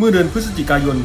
เมื่อเดือนพฤศจิกายน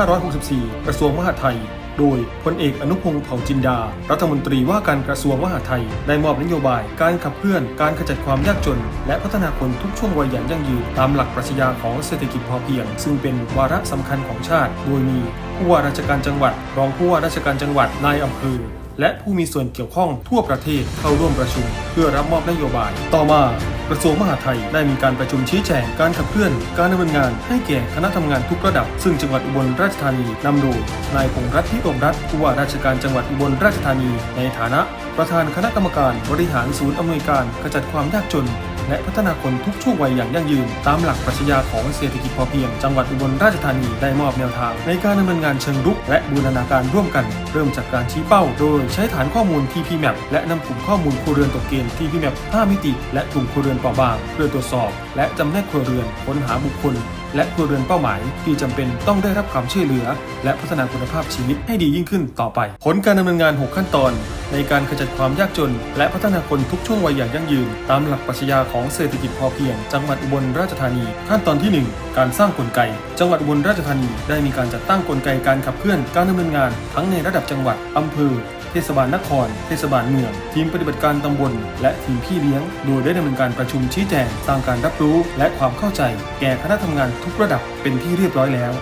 2564 กระทรวงมหาดไทย โดยพลเอกอนุพงศ์เผ่าจินดา รัฐมนตรีว่าการกระทรวงมหาดไทย ได้มอบนโยบาย การขับเคลื่อน การขจัดความยากจน และพัฒนาคนทุกช่วงวัยอย่างยั่งยืน ตามหลักปรัชญาของเศรษฐกิจพอเพียง ซึ่งเป็นวาระสำคัญของชาติ โดยมีผู้ว่าราชการจังหวัด รองผู้ว่าราชการจังหวัด นายอำเภอและผู้มีส่วนเกี่ยวข้องทั่วประเทศเข้าร่วมประชุม เพื่อรับมอบนโยบาย ต่อมา กระทรวงมหาดไทยได้มีการประชุมชี้แจงการขับเคลื่อน การดำเนินงานให้แก่คณะทำงานทุกระดับ ซึ่งจังหวัดอุบลราชธานีนำโดยนายพงรัตน์พิรมรัตน์ผู้ว่าราชการจังหวัดอุบลราชธานี ในฐานะ ประธานคณะกรรมการบริหารศูนย์อำนวยการขจัดความยากจน และพัฒนาคนทุกช่วงวัยอย่างยั่งยืน ตามหลักปรัชญาของเศรษฐกิจพอเพียง จังหวัดอุบลราชธานีได้มอบแนวทาง ในการดำเนินงานเชิงรุก และบูรณาการร่วมกัน เริ่มจากการชี้เป้า โดยใช้ฐานข้อมูล TPMAP และนำกลุ่มข้อมูลครัวเรือนตกเกณฑ์ TPMAP 5มิติ และกลุ่มครัวเรือนเปราะบางเพื่อตรวจสอบ และจำแนกครัวเรือนค้นหาบุคคล และครัวเรือนเป้าหมาย ที่จำเป็นต้องได้รับความช่วยเหลือ และพัฒนาคุณภาพชีวิตให้ดียิ่งขึ้นต่อไป ผลการดำเนินงาน 6 ขั้นตอน ในการขจัดความยากจน และพัฒนาคนทุกช่วงวัยอย่างยั่งยืน ตามหลักปรัชญาของเศรษฐกิจพอเพียง จังหวัดอุบลราชธานี ขั้นตอนที่ 1 การสร้างกลไก จังหวัดอุบลราชธานีได้มีการจัดตั้งกลไกการขับเคลื่อนการดำเนินงาน ทั้งในระดับจังหวัดอำเภอเทศบาลนคร เทศบาลเมือง ทีมปฏิบัติการตำบล และทีมพี่เลี้ยง โดยได้ดำเนินการประชุมชี้แจงสร้างการรับรู้ และความเข้าใจ แก่คณะทำงานทุกระดับเป็นที่เรียบร้อยแล้ว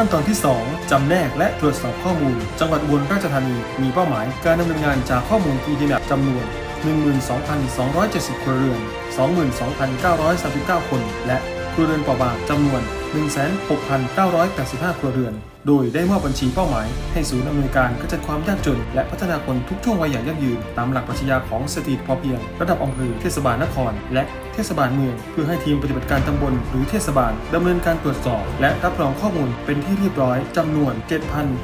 ขั้นตอนที่ 2 จำแนกและตรวจสอบข้อมูล จังหวัดอุบลราชธานีมีเป้าหมายการดำเนินงานจากข้อมูล e d m a p จำนวน 12,270 ครัวเรือน 22,939 คน และ รัวเรือนเปราะบางจำนวน 16,985 ครัวเรือน โดยได้มอบบัญชีเป้าหมาย ให้ศูนย์อำนวยการขจัดความยากจน และพัฒนาคนทุกช่วงวัยอย่างยั่งยืน ตามหลักปรัชญาของเศรษฐกิจพอเพียง ระดับอำเภอเทศบาลนคร และเทศบาลเมือง เพื่อให้ทีมปฏิบัติการตำบลหรือเทศบาลดำเนินการตรวจสอบ และรับรองข้อมูลเป็นที่เรียบร้อยจำนวน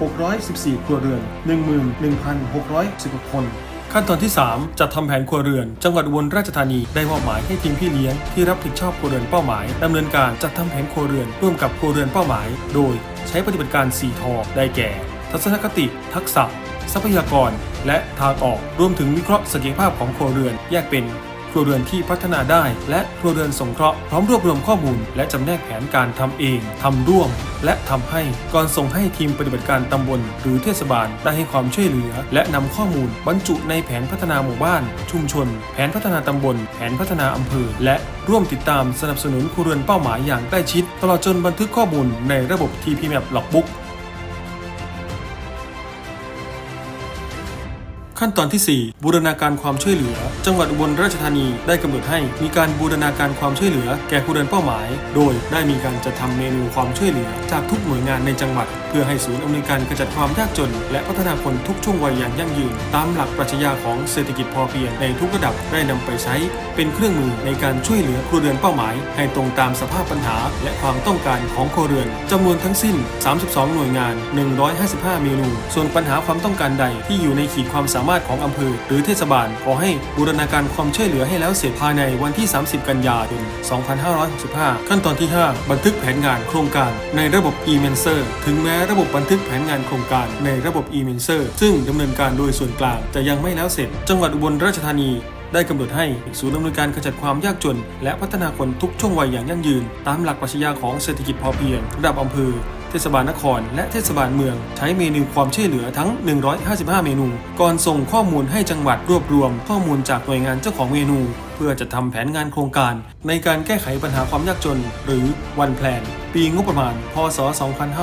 7,614 ครัวเรือน 11,616 คน ขั้นตอนที่ 3 จัดทำแผนครัวเรือน จังหวัดอุบลราชธานีได้มอบหมายให้ทีมพี่เลี้ยงที่รับผิดชอบครัวเรือนเป้าหมายดำเนินการจัดทำแผนครัวเรือนร่วมกับครัวเรือนเป้าหมาย โดยใช้ปฏิบัติการ4ทอได้แก่ ทัศนคติ ทักษะ ทรัพยากร และทางออกรวมถึงวิเคราะห์ศักยภาพของครัวเรือนแยกเป็น รัวเรือนที่พัฒนาได้ และครัวเรือนสงเคราะห์พร้อมรวบรวมข้อมูล และจำแนกแผนการทำเองทำร่วม และทำให้ก่อนส่งให้ทีมปฏิบัติการตำบล หรือเทศบาลได้ให้ความช่วยเหลือ และนำข้อมูลบรรจุในแผนพัฒนาหมู่บ้าน ชุมชน แผนพัฒนาตำบล แผนพัฒนาอำเภอ และร่วมติดตามสนับสนุนครัวเรือนเป้าหมายอย่างใกล้ชิด ตลอดจนบันทึกข้อมูลในระบบ TPMAP Logbook ขั้นตอนที่ 4 บูรณาการความช่วยเหลือ จังหวัดอุบลราชธานีได้กำหนดให้มีการบูรณาการความช่วยเหลือ แก่ครัวเรือนเป้าหมาย โดยได้มีการจัดทำเมนูความช่วยเหลือ จากทุกหน่วยงานในจังหวัด เพื่อให้ศูนย์อำนวยการขจัดความยากจน และพัฒนาคนทุกช่วงวัยอย่างยั่งยืน ตามหลักปรัชญาของเศรษฐกิจพอเพียงในทุกระดับได้นำไปใช้ เป็นเครื่องมือในการช่วยเหลือครัวเรือนเป้าหมาย ให้ตรงตามสภาพปัญหา และความต้องการของครัวเรือนจำนวนทั้งสิ้น 32 หน่วยงาน 155 เมนู ส่วนปัญหาความต้องการใดที่อยู่ในขีดความสามารถของอำเภอ หรือเทศบาล ขอให้บูรณาการความช่วยเหลือให้แล้วเสร็จภายในวันที่ 30 กันยายน 2565 ขั้นตอนที่ 5 บันทึกแผนงานโครงการในระบบ e-menser ถึงแม้ระบบบันทึกแผนงานโครงการในระบบ e-menser ซึ่งดำเนินการโดยส่วนกลางจะยังไม่แล้วเสร็จ จังหวัดอุบลราชธานีได้กำหนดให้ศูนย์ดำเนินการขจัดความยากจน และพัฒนาคนทุกช่วงวัยอย่างยั่งยืน ตามหลักปรัชญาของเศรษฐกิจพอเพียงระดับอำเภอ เทศบาลนคร และเทศบาลเมือง ใช้เมนูความช่วยเหลือทั้ง 155 เมนู ก่อนส่งข้อมูลให้จังหวัดรวบรวม ข้อมูลจากหน่วยงานเจ้าของเมนู เพื่อจะทำแผนงานโครงการ ในการแก้ไขปัญหาความยากจน หรือวันแพลน ปีงบประมาณ พศ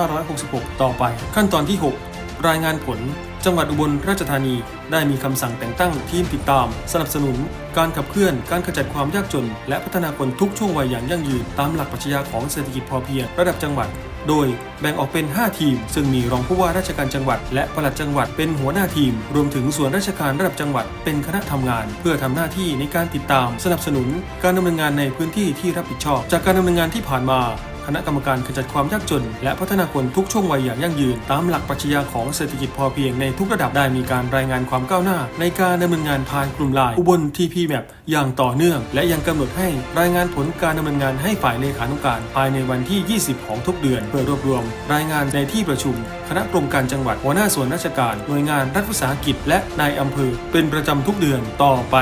2566 ต่อไป ขั้นตอนที่ 6 รายงานผลจังหวัดอุบลราชธานีได้มีคำสั่งแต่งตั้งทีมติดตาม สนับสนุน การขับเคลื่อน การขจัดความยากจน และพัฒนาคนทุกช่วงวัยอย่างยั่งยืนตามหลักปรัชญาของเศรษฐกิจพอเพียงระดับจังหวัด โดยแบ่งออกเป็น 5 ทีม ซึ่งมีรองผู้ว่าราชการจังหวัด และปลัดจังหวัดเป็นหัวหน้าทีม รวมถึงส่วนราชการระดับจังหวัดเป็นคณะทำงาน เพื่อทำหน้าที่ในการติดตามสนับสนุน การดำเนินงานในพื้นที่ที่รับผิดชอบ จากการดำเนินงานที่ผ่านมา คณะกรรมการขจัดความยากจน และพัฒนาคนทุกช่วงวัยอย่างยั่งยืน ตามหลักปรัชญาของเศรษฐกิจพอเพียงในทุกระดับได้มีการรายงานความก้าวหน้า ในการดำเนินงานผ่านกลุ่มไลน์อุบล TP Map อย่างต่อเนื่อง และยังกำหนดให้รายงานผลการดำเนินงานให้ฝ่ายเลขานุการ ภายในวันที่ 20 ของทุกเดือนเพื่อรวบรวม รายงานในที่ประชุม คณะกรมการจังหวัดหัวหน้าส่วนราชการหน่วยงานรัฐวิสาหกิจ และนายอำเภอเป็นประจำทุกเดือนต่อไป